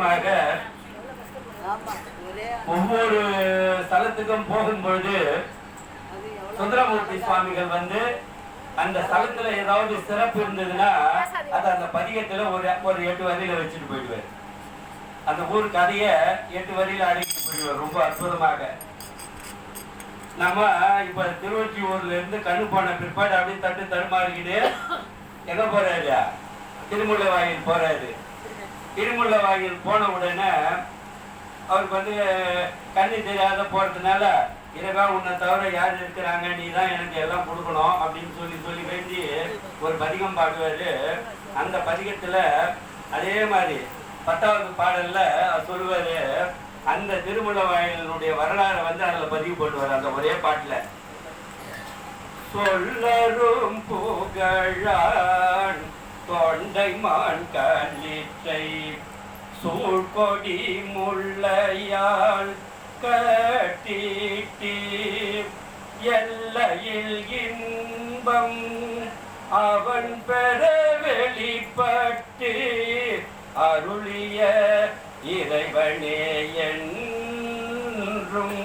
காரணமாக ஒவ்வொரு ஸ்தலத்துக்கும் போகும்பொழுது சுந்தரமூர்த்தி சுவாமிகள் வந்து அந்த ஸ்தலத்துல ஏதாவது சிறப்பு இருந்ததுன்னா அது அந்த பதிகத்துல ஒரு ஒரு எட்டு வரியில வச்சுட்டு போயிடுவார். அந்த ஊர் கதைய எட்டு வரியில அடக்கிட்டு போயிடுவார் ரொம்ப அற்புதமாக. நம்ம இப்ப திருவொற்றியூர்ல இருந்து கண்ணு போன பிற்பாடு அப்படியே தட்டு தடுமாறிக்கிட்டு எங்க போறாரு திருமுல்லை வாயில் போறாரு. திருமுல்லை வாயில் போன உடனே அவருக்கு வந்து கண்ணு தெரியாத போறதுனால இறைவா உன்னை தவிர யார் இருக்கிறாங்க? நீ தான் எனக்கு எல்லாம் கொடுக்கணும் அப்படின்னு சொல்லி சொல்லி வேண்டி ஒரு பதிகம் பாடுவாரு. அந்த பதிகத்துல அதே மாதிரி பத்தாவது பாடல்ல அவர் சொல்லுவாரு அந்த திருமண வாயிலினுடைய வரலாறை வந்து அதுல பதிவு பண்ணுவார் அந்த ஒரே பாட்டுல. சொல்லரும் புகழான் தொண்டைமான் கல்லிற்றை சூழ்கொடி முள்ளையால் கட்டிட்டி எல்லையில் இன்பம் அவன் பெற வெளிப்பட்டு அருளிய இறைவனே என்றும்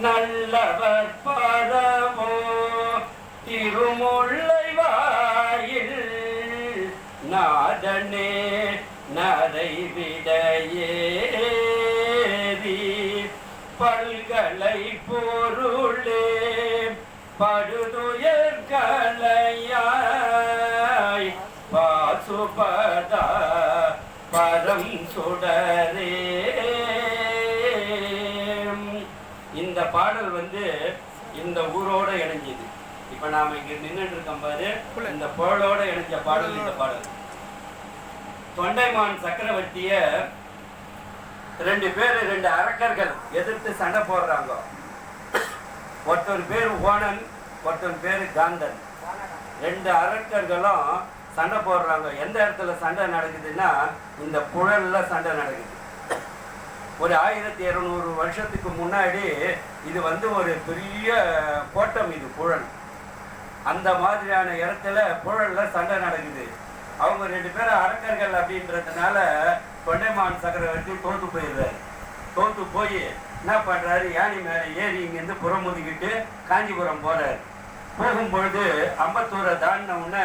நல்லவர் பரவோ ஏதி பல்கலை பொருளே படுதுயர் கலையாய் பாசுபதா பரம் சுடரே. இந்த பாடல் வந்து இந்த ஊரோட இணைஞ்சது. இப்ப நாம இங்க நின்னுட்டு இருக்கோம் பாரு. இந்த புகழோட இணைஞ்ச பாடல் இந்த பாடல். தொண்டைமான் சக்கரவர்த்திய ரெண்டு பேர் ரெண்டு அரக்கர்கள் எதிர்த்து சண்டை போடுறாங்க. ஒருத்தர் பேர் ஓணன் ஒருத்தன் பேர் காந்தன். ரெண்டு அரக்கர்களும் சண்டை போடுறாங்க. எந்த இடத்துல சண்டை நடக்குதுன்னா இந்த புழல்ல சண்டை நடக்குது. ஒரு ஆயிரத்தி இருநூறு வருஷத்துக்கு முன்னாடி இது வந்து ஒரு பெரிய கோட்டம் இது புழல். அந்த மாதிரியான இடத்துல புழல்ல சண்டை நடக்குது. அவங்க ரெண்டு பேரும் அரக்கர்கள் அப்படின்றதுனால தொண்டைமான் சக்கரவர்த்தி தோத்து போயிடுறாரு. தோத்து போய் என்ன பண்றாரு? யானை மேலே ஏறி புறம் புறமுதுகிட்டு காஞ்சிபுரம் போறாரு. போகும்பொழுது அம்பத்தூரை தாண்டின உடனே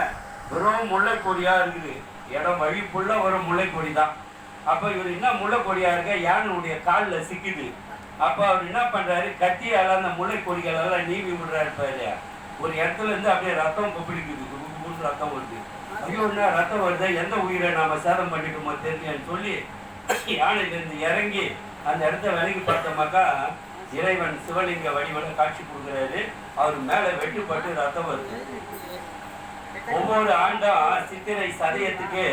வெறும் முல்லைக்கொடியா இருக்குது. இடம் வழி ஃபுல்லாக ஒரு முல்லைக்கொடி தான் அப்போ இவர் என்ன முல்லைக்கொடியா இருக்க? யானையுடைய காலில் சிக்குது. அப்போ அவர் என்ன பண்றாரு? கத்தியால் அந்த முல்லைக்கொடிகள் எல்லாம் நீவி விடுறாரு பாரு. ஒரு இடத்துல இருந்து அப்படியே ரத்தம் கொப்பிடிக்குது. ரத்தம் வருது. ஐயோ என்ன ரத்தம் வருது எந்த உயிரை நாம சேதம் பண்ணிட்டோமோ தெரியலன்னு சொல்லி யானையிலிருந்து இறங்கி அந்த இடத்த விலகி பார்த்தோமாக்கா இறைவன் சிவலிங்க வடிவில் காட்சி கொடுக்குறாரு. அவர் மேல வெட்டுப்பட்டு ரத்தம் வருது. ஒவ்வொரு ஆண்டும் சித்திரை சதயத்துக்கு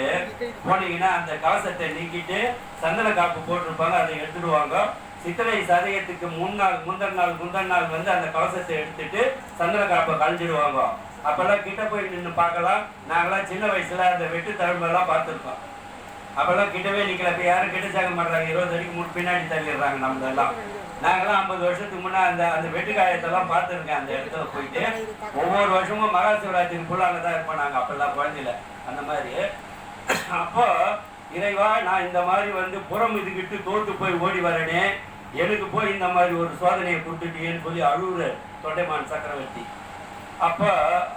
போனீங்கன்னா அந்த கவசத்தை நீக்கிட்டு சந்தன காப்பு போட்டிருப்பாங்க அதை எடுத்துடுவாங்க. சித்திரை சதயத்துக்கு முன்னாள் முந்தன் நாள் முந்தன் நாள் வந்து அந்த கவசத்தை எடுத்துட்டு சந்தன காப்பை கழிஞ்சிடுவாங்க அப்பெல்லாம் கிட்ட போய் நின்று பார்க்கலாம். நாங்களாம் சின்ன வயசுல அந்த வெட்டு தழும்பெல்லாம் பார்த்துருக்கோம் அப்பெல்லாம் கிட்டவே நிற்கல இப்போ யாரும் கிட்ட சாக மாட்டாங்க இருபது அடிக்கு முன் பின்னாடி தள்ளிடுறாங்க நம்மளெல்லாம். நாங்களாம் ஐம்பது வருஷத்துக்கு முன்னே அந்த அந்த வெட்டுக்காயத்தெல்லாம் பார்த்துருக்கேன் அந்த இடத்துல போயிட்டு. ஒவ்வொரு வருஷமும் மகா சிவராத்திரிக்கு ஃபுல்லாக தான் இருப்போம் நாங்கள் அப்பெல்லாம் குழந்தையில. அந்த மாதிரி. அப்போ இறைவா நான் இந்த மாதிரி வந்து புறம் இதுக்கிட்டு தோத்து போய் ஓடி வரனே. எனக்கு போய் இந்த மாதிரி ஒரு சோதனையை கொடுத்துட்டியேன்னு சொல்லி அழுகுற தொண்டைமான் சக்கரவர்த்தி. அப்ப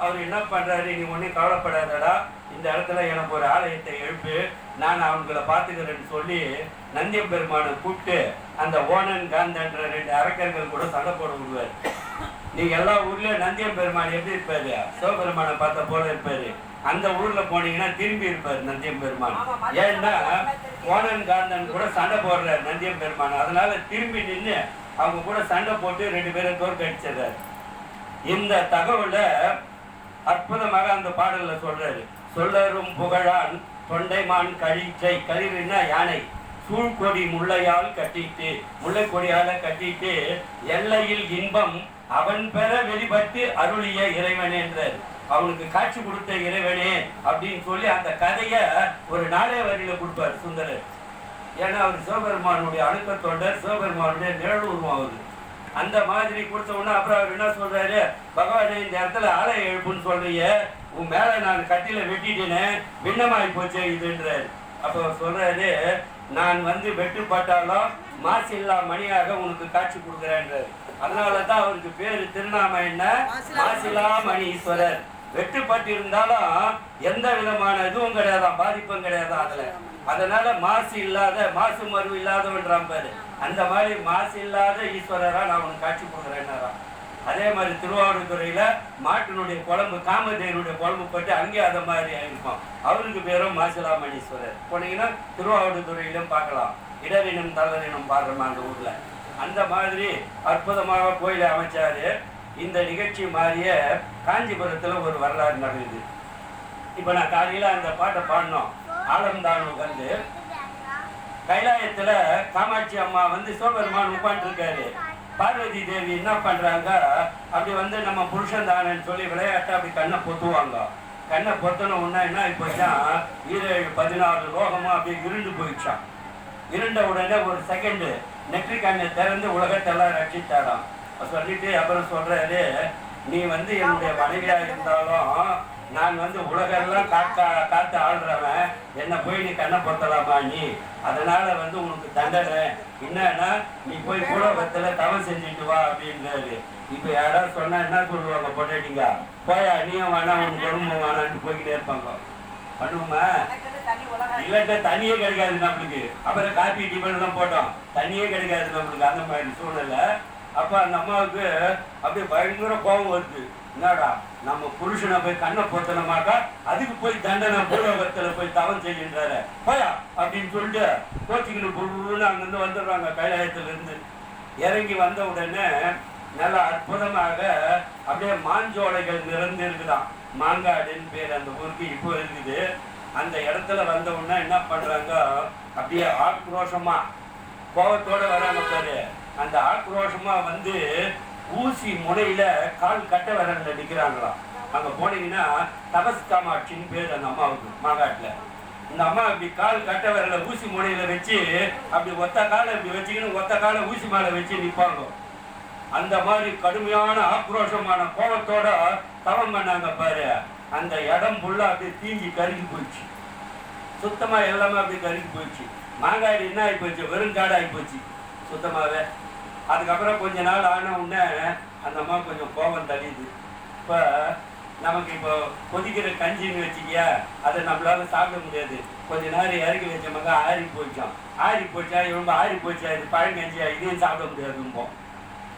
அவர் என்ன பண்றாரு? நீ ஒன்றும் கவலைப்படாதடா. இந்த இடத்துல எனக்கு ஒரு ஆலயத்தை எழுப்பு. நான் அவங்களை பார்த்துக்கிறேன்னு சொல்லி நந்திய பெருமானை கூப்பிட்டு அந்த ஓனன் காந்தன்ற ரெண்டு அரக்கர்கள் கூட சண்டை போட விடுவார். நீங்க எல்லா ஊர்லயும் நந்தியம் பெருமான் எப்படி இருப்பாரு? சிவபெருமானை பார்த்த போல இருப்பாரு. அந்த ஊர்ல போனீங்கன்னா திரும்பி இருப்பாரு நந்தியம் பெருமான் ஏன்னா ஓனன் காந்தன் கூட சண்டை போடுறாரு நந்தியம் பெருமான் அதனால திரும்பி நின்று அவங்க கூட சண்டை போட்டு ரெண்டு பேரும் தோற்கடிச்சிடுறாரு. இந்த தகவலை அற்புதமாக அந்த பாடல்ல சொல்றாரு. சொல்லரும் புகழான் தொண்டைமான் கழிச்சை கழிவுனா யானை சூழ்கொடி முள்ளையால் கட்டிட்டு முல்லைக்கொடியால கட்டிட்டு எல்லையில் இன்பம் அவன் பெற வெளிப்பட்டு அருளிய இறைவன் என்றார். அவனுக்கு காட்சி கொடுத்த இறைவனே அப்படின்னு சொல்லி அந்த கதைய ஒரு நாளே வரியில கொடுப்பார் சுந்தரர். ஏன்னா அவர் சிவபெருமானுடைய அணுக்க தொண்டர் சிவபெருமானுடைய நிழலுருவம் அவரு. அந்த மாதிரி கொடுத்த உடனே அப்புறம் அவர் என்ன சொல்றாரு? பகவானே இந்த இடத்துல ஆலயம் எழுப்புன்னு சொல்றீங்க. உன் மேல நான் கட்டில வெட்டிட்டேன்னு பின்னமாயி போச்சு இதுன்றாரு. அப்ப சொல்றாரு நான் வந்து வெட்டுப்பட்டாலும் மாசில்லா மணியாக உனக்கு காட்சி கொடுக்குறேன்றாரு. அதனாலதான் அவருக்கு பேரு திருநாம என்ன மாசிலா மணி ஈஸ்வரர். வெட்டுப்பட்டிருந்தாலும் எந்த விதமான இதுவும் கிடையாதான் பாதிப்பும் கிடையாதான் அதுல. அதனால மாசு இல்லாத மாசு மருவு இல்லாதவன்றான் பாரு. அந்த மாதிரி மாசு இல்லாத ஈஸ்வரரா நான் உனக்கு காட்சி கொடுக்குறேன்னாராம் அதே மாதிரி திருவாவூர்துறையில மாட்டினுடைய குழம்பு காமதேவனுடைய குழம்பு போட்டு அங்கேயும் அதை மாதிரி இருக்கும் அவருக்கு பேரும் மாசிலாமணீஸ்வரர். போனீங்கன்னா திருவாவூர்துறையிலும் பார்க்கலாம். இடரினம் தளரினும் பாடுறோம் அந்த ஊர்ல. அந்த மாதிரி அற்புதமாக கோயிலை அமைச்சாரு. இந்த நிகழ்ச்சி மாதிரியே காஞ்சிபுரத்துல ஒரு வரலாறு நடந்தது இப்ப நான் காலையில அந்த பாட்டை பாடினோம் ஆலம்தானு வந்து கைலாயத்துல காமாட்சி அம்மா வந்து சிவபெருமான் உட்காந்துருக்காரு பார்வதி தேவி என்ன பண்றாங்க? அப்படி வந்து நம்ம புருஷன் தானேன்னு சொல்லி விளையாட்டு அப்படி கண்ணை பொத்துவாங்க. கண்ணை பொத்தன உடனே என்ன இப்போதான் ஈரேழு பதினாறு லோகமும் அப்படியே இருண்டு போயிடுச்சான் இருண்ட உடனே ஒரு செகண்ட் நெற்றி கண்ணை திறந்து உலகத்தெல்லாம் ரட்சித்தாராம். சொல்லிட்டு அப்புறம் சொல்றாரு நீ வந்து என்னுடைய மனைவியா இருந்தாலும் நான் வந்து உலகெல்லாம் காக்க காத்து ஆள்றவன். என்ன போய் நீ கண்ணை பொருத்தலாமா நீ? அதனால வந்து உனக்கு தண்டனை. என்னன்னா நீ போய் குலபத்துல தவம் செஞ்சுட்டு வா அப்படின்றாரு. இப்போ யாராவது சொன்னா என்ன சொல்லுவாங்க பொண்டாட்டிங்க? போயா நீயும் வேணாம் உனக்கு குடும்பம் வேணான்னு போய்கிட்டே இருப்பாங்க. பண்ணுவோமா? இல்லட்ட தண்ணியே கிடைக்காது நம்மளுக்கு. அப்புறம் காப்பி டிபன் தான் போட்டோம். தண்ணியே கிடைக்காது நம்மளுக்கு. அந்த மாதிரி சூழ்நிலை. அப்ப அந்த அம்மாவுக்கு அப்படியே பயங்கர கோபம் வருது. என்னடா நம்ம புருஷனை போய் கண்ணை பொருத்தனமாக்கா அதுக்கு போய் தண்டனை பூலோகத்துல போய் தவம் செய்கின்றாரு. போயா அப்படின்னு சொல்லிட்டு கோச்சிக்கணும் புருன்னு அங்கிருந்து வந்துடுறாங்க கைலாயத்துல இருந்து இறங்கி வந்த உடனே நல்ல அற்புதமாக அப்படியே மாஞ்சோலைகள் நிறந்து இருக்குதான் மாங்காடுன்னு பேர் அந்த ஊருக்கு இப்போ இருக்குது. அந்த இடத்துல வந்த உடனே என்ன பண்றாங்க? அப்படியே ஆக்ரோஷமா கோபத்தோட வராங்க பாரு. அந்த ஆக்ரோஷமா வந்து ஊசி முனையில கால் கட்ட விரல்ல நிக்கிறாங்களாம் அங்க போனீங்கன்னா தபஸ் காமாட்சின்னு பேர் அந்த அம்மாவுக்கு மாகாட்டில். இந்த அம்மா இப்படி கால் கட்ட விரல ஊசி முனையில வச்சு அப்படி ஒத்த காலை இப்படி வச்சுக்கின்னு ஒத்த காலை ஊசி மேல வச்சு நிற்பாங்க அந்த மாதிரி கடுமையான ஆக்ரோஷமான கோபத்தோட தவம் பண்ணாங்க பாரு. அந்த இடம் ஃபுல்லா அப்படியே தீஞ்சி கருகி போயிடுச்சு சுத்தமா எல்லாமே அப்படியே கருகி போயிடுச்சு மாங்காய் என்ன ஆகி போச்சு? வெறும் காடு ஆகி போச்சு. சுத்தமாவே. அதுக்கப்புறம் கொஞ்ச நாள் ஆன உடனே அந்த அம்மா கொஞ்சம் கோபம் தள்ளிது. இப்போ நமக்கு இப்போ கொதிக்கிற கஞ்சின்னு வச்சுக்கியா அதை நம்மளால சாப்பிட முடியாது. கொஞ்ச நேரம் இறக்கி வச்சோமாக்கா ஆறி போயிச்சோம் ஆறி போச்சா இவங்க ஆறி போச்சா இது பழங்கஞ்சியா இதையும் சாப்பிட முடியாதும்போம்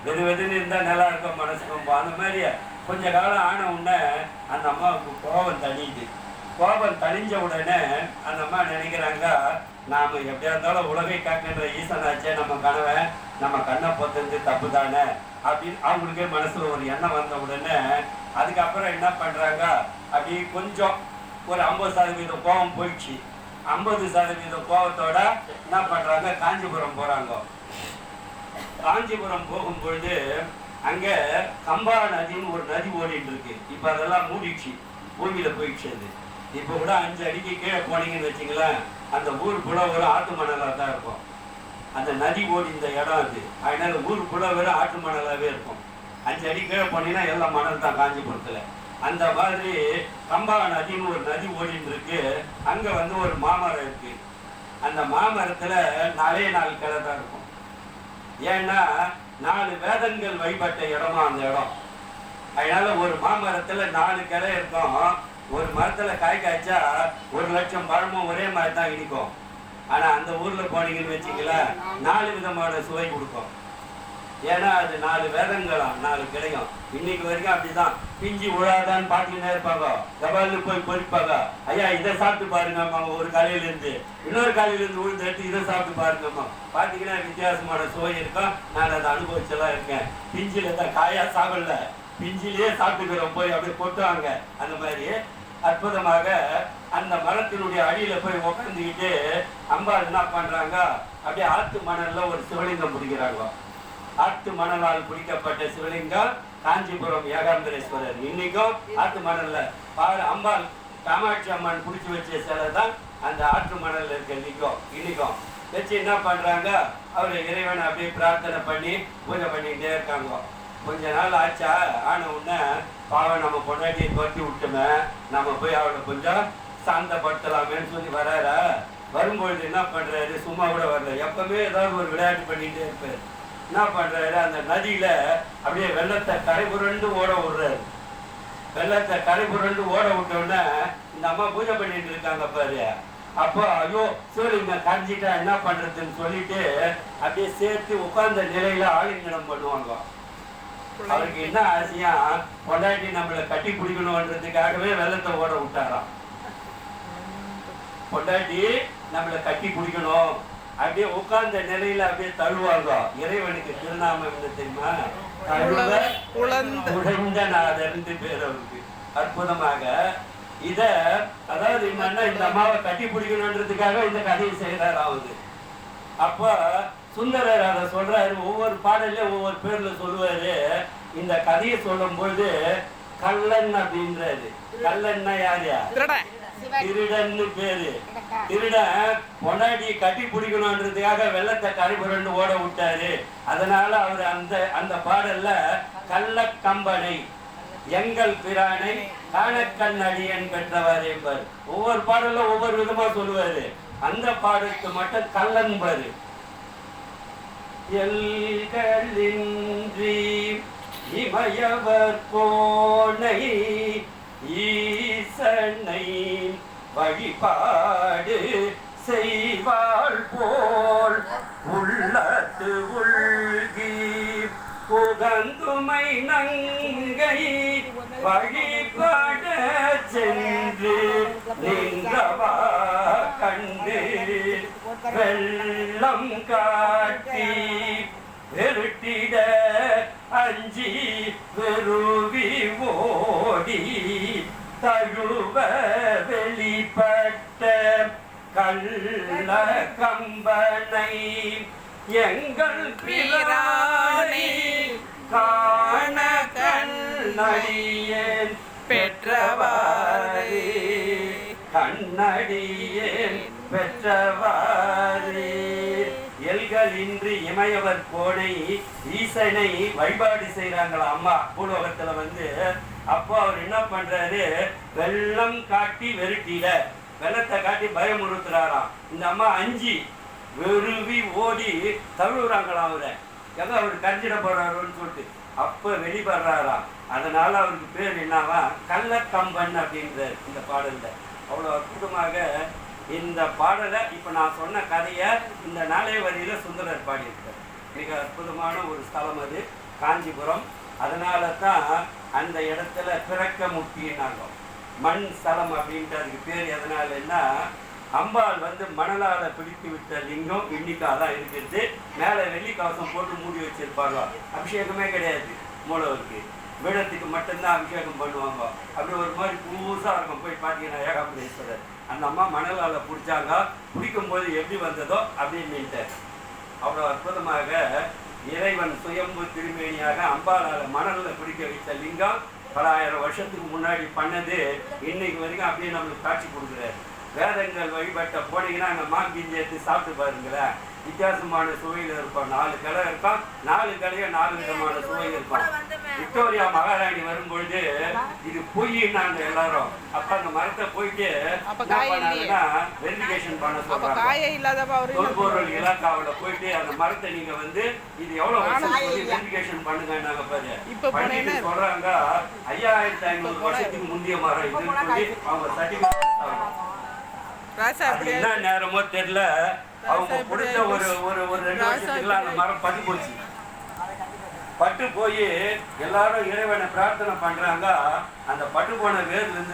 வெது வெதுன்னு இருந்தால் நல்லா இருக்கும் மனசுக்கும் அந்த மாதிரி கொஞ்ச காலம் ஆன உடனே அந்த அம்மாவுக்கு கோபம் தள்ளிது. கோபம் தணிஞ்ச உடனே அந்த அம்மா நினைக்கிறாங்க நாம எப்படியா இருந்தாலும் உலகை காக்கின்ற ஈசனாச்சே நம்ம கணவன் நம்ம கண்ணை பொத்தஞ்சு தப்பு தானே அப்படின்னு அவங்களுக்கே மனசுல ஒரு எண்ணம் வந்த உடனே அதுக்கப்புறம் என்ன பண்றாங்க அப்படி கொஞ்சம் ஒரு ஐம்பது சதவீதம் கோபம் போயிடுச்சு. ஐம்பது சதவீத கோபத்தோட என்ன பண்றாங்க காஞ்சிபுரம் போறாங்க. காஞ்சிபுரம் போகும்பொழுது அங்க கம்பா நதின்னு ஒரு நதி ஓடிட்டு இருக்கு. இப்ப அதெல்லாம் மூடிடுச்சு. பூமியில போயிடுச்சு அது. இப்ப கூட அஞ்சு அடிக்கு கீழே போனீங்கன்னு வச்சுங்களேன் அந்த ஊர் கூட ஒரு ஆட்டு மணலா தான் இருக்கும் அந்த நதி ஓடி இந்த இடம் அது. அதனால ஊர் கூட ஆட்டு மணலாவே இருக்கும் அஞ்சு அடி கீழே போனீங்கன்னா எல்லாம் மணல் தான் காஞ்சிபுரத்துல. அந்த மாதிரி கம்பா நதின்னு ஒரு நதி ஓடிட்டு இருக்கு. அங்க வந்து ஒரு மாமரம் இருக்கு. அந்த மாமரத்துல நாலே நாலு கிளை தான் இருக்கும். ஏன்னா நாலு வேதங்கள் வழிபட்ட இடமா அந்த இடம். அதனால ஒரு மாமரத்துல நாலு கிளை இருக்கும். ஒரு மரத்துல காய் காய்ச்சா ஒரு லட்சம் பழமும் ஒரே மாதிரி தான் இனிக்கும் ஆனா அந்த ஊர்ல போனீங்கன்னு வச்சிங்களேன் நாலு விதமான சுவை கொடுக்கும். ஏன்னா அது நாலு வேதங்களாம் நாலு கிடைக்கும் இன்னைக்கு வரைக்கும் அப்படிதான். பிஞ்சி உழாதான்னு பாத்துக்கிட்டே இருப்பாங்க. கபாலு போய் பொறிப்பாங்க. ஐயா இதை சாப்பிட்டு பாருங்கம்மா ஒரு காலையில இருந்து இன்னொரு காலையில இருந்து உழுந்து எடுத்து இதை சாப்பிட்டு பாருங்கம்மா. பாத்தீங்கன்னா வித்தியாசமான சுவை இருக்கும். நான் அதை அனுபவிச்செல்லாம் இருக்கேன். பிஞ்சில தான் காயா சாப்பிடல. பிஞ்சிலேயே சாப்பிட்டுக்கிறோம் போய் அப்படியே கொட்டுவாங்க. அந்த மாதிரி அற்புதமாக அந்த மரத்தினுடைய அடியில போய் உட்காந்துக்கிட்டு அம்பாள் என்ன பண்றாங்க? அப்படியே ஆத்து மணல்ல ஒரு சிவலிங்கம் பிடிக்கிறாங்க. ஆத்து மணலால் பிடிக்கப்பட்ட சிவலிங்கம் காஞ்சிபுரம் ஏகாம்பரேஸ்வரர். இன்னைக்கும் ஆத்து மணல்ல. பாரு அம்பாள் காமாட்சி அம்மன் பிடிச்சி வச்ச சிலை தான் அந்த ஆற்று மணல்ல இருக்க இன்னைக்கும் இன்னைக்கும். வச்சு என்ன பண்றாங்க? அவர் இறைவனை அப்படியே பிரார்த்தனை பண்ணி பூஜை பண்ணிக்கிட்டே இருக்காங்க. கொஞ்ச நாள் ஆச்சா? ஆன உடனே பாவம் நம்ம பொண்டாட்டியை துரத்தி விட்டுமே நம்ம போய் அவளை கொஞ்சம் சாந்தப்படுத்தலாமேன்னு சொல்லி வராரா? வரும்பொழுது என்ன பண்றாரு? சும்மா கூட வரல. எப்பவுமே ஏதாவது ஒரு விளையாட்டு பண்ணிட்டே இருப்பார். என்ன பண்றாரு? அந்த நதியில அப்படியே வெள்ளத்தை கரை புரண்டு ஓட விடுறாரு. வெள்ளத்தை கரை புரண்டு ஓட விட்டோடனே இந்த அம்மா பூஜை பண்ணிட்டு இருக்காங்க பாரு. அப்போ ஐயோ சூரியங்க கரைஞ்சிட்டா என்ன பண்றதுன்னு சொல்லிட்டு அப்படியே சேர்த்து உட்கார்ந்த நிலையில ஆலிங்கனம் பண்ணுவாங்க. அவருக்கு என்ன ஆசையா? பொண்டாட்டி நம்மளை கட்டி பிடிக்கணுன்றதுக்காகவே வெள்ளத்தை ஓட விட்டாராம். பொண்டாட்டி நம்மளை கட்டி பிடிக்கணும். அப்படியே உட்கார்ந்த நிலையில அப்படியே தழுவாங்க. இறைவனுக்கு திருநாமம் என்ன தெரியுமா? தழுவ உழந்த. உழைந்த நாதர்ந்து பேர் அவருக்கு. அற்புதமாக. இத அதாவது என்னன்னா இந்த அம்மாவை கட்டி பிடிக்கணுன்றதுக்காக இந்த கதையை செய்யறாரு அவரு. அப்ப சுந்தரர் அதை சொல்றாரு. ஒவ்வொரு பாடல்லையும் ஒவ்வொரு பேர்ல சொல்லுவாரு. இந்த கதையை சொல்லும் பொழுது கள்ளன் அப்படின்றாரு. கள்ளன்னா யார் யார்? திருடன். திருடன்னு பேரு. திருடன் பொண்டாட்டியை கட்டி பிடிக்கணுன்றதுக்காக வெள்ளத்தை கரை புரண்டு ஓட விட்டாரு. அதனால அவர் அந்த அந்த பாடல்ல கள்ளக்கம்பனை எங்கள் பிரானை காணக்கண்ணடியன் பெற்றவர் என்பார். ஒவ்வொரு பாடல்ல ஒவ்வொரு விதமா சொல்லுவாரு. அந்த பாடலுக்கு மட்டும் கள்ளன் பாரு எல்களின்றி இமயவர் போனை ஈசனை வழிபாடு செய்வாள் போல் உள்ளத்து உள்கி புகந்துமை நங்கை வழிபட சென்று நின்றவா கண்டு வெள்ளம் காட்டி வெருட்டிட அஞ்சி வெறுவி ஓடி தழுவ வெளிப்பட்ட கள்ள கம்பனை எங்கள் பிரானை காண கண்ணடியேன் பெற்றவாரே கண்ணடியேன் பெற்றவாறு. எல்களின்றி இமயவர் கோணை ஈசனை வழிபாடு செய்யறாங்களா அம்மா பூலோகத்துல வந்து அப்போ அவர் என்ன பண்றாரு? வெள்ளம் காட்டி வெறுட்டிட வெள்ளத்தை காட்டி பயமுறுத்துறாராம் இந்த அம்மா அஞ்சு வெறுவி ஓடி தழுவுறாங்களாம் அவரை? எங்க அவர் கரைஞ்சிட போறாருன்னு சொல்லிட்டு அப்ப வெளிப்படுறாராம். அதனால அவருக்கு பேர் என்னவா? கள்ளக்கம்பன் அப்படின்றார் இந்த பாடல்ல. அவ்வளவு அற்புதமாக இந்த பாடலை இப்போ நான் சொன்ன கதையை இந்த நாளே வரியில் சுந்தரர் பாடியிருக்கார். மிக அற்புதமான ஒரு ஸ்தலம் அது காஞ்சிபுரம். அதனால தான் அந்த இடத்துல பிறக்க முட்டினாங்க மண் ஸ்தலம் அப்படின்ட்டு அதுக்கு பேர் எதனாலன்னா அம்பாள் வந்து மணலால் பிடித்து விட்ட லிங்கம் இன்னிக்கா தான் இருக்கிறது. மேலே வெள்ளி கவசம் போட்டு மூடி வச்சிருப்பாங்க. அபிஷேகமே கிடையாது மூலவருக்கு. வீடத்துக்கு மட்டும்தான் அபிஷேகம் பண்ணுவாங்க. அப்படி ஒரு மாதிரி புதுசாக இருக்கும். போய் பார்த்தீங்கன்னா ஏகாம்பரேஸ்வரர் அந்த அம்மா மணலால் பிடிச்சாங்க. பிடிக்கும் போது எப்படி வந்ததோ அப்படின்னு அவ்வளோ அற்புதமாக இறைவன் சுயம்பு திருமேனியாக அம்பாலால் மணலில் பிடிக்க வைத்த லிங்கம் பல ஆயிரம் வருஷத்துக்கு முன்னாடி பண்ணது. இன்னைக்கு வரைக்கும் அப்படியே நம்மளுக்கு காட்சி கொடுக்குறாரு. வேதங்கள் வழிபட்ட போனீங்கன்னா அங்கே மாங்கிஞ்சி எடுத்து சாப்பிட்டு பாருங்களேன். வித்தியாசமான சுவையில் இருக்கும் நாலு கடை இருக்கும் நாலு கடையும் நாலு விதமான சுவையில் இருக்கும் விக்டோரியா மகாராணி வரும்பொழுது இது பொய்னாங்க எல்லாரும்? அப்ப அந்த மரத்தை போயிட்டு வெரிஃபிகேஷன் பண்ண சொல்றாங்க. தொல்பொருள் இலாக்காவுல போயிட்டு அந்த மரத்தை நீங்க வந்து இது எவ்வளவு வெரிஃபிகேஷன் பண்ணுங்க பாரு. இப்ப பண்ணிட்டு சொல்றாங்க ஐயாயிரத்தி ஐநூறு வருஷத்துக்கு முந்தைய மரம் இதுன்னு சொல்லி அவங்க சர்டிபிகேட் என்ன நேரமோ தெரியல. அவங்க கொடுத்த ஒரு ஒரு ஒரு ரெண்டு ராசா வருஷத்துக்குள்ள அந்த மரம் பட்டு போச்சு பட்டு போய் எல்லாரும் இறைவனை பிரார்த்தனை பண்றாங்க. அந்த பட்டு போன வேர்லேருந்து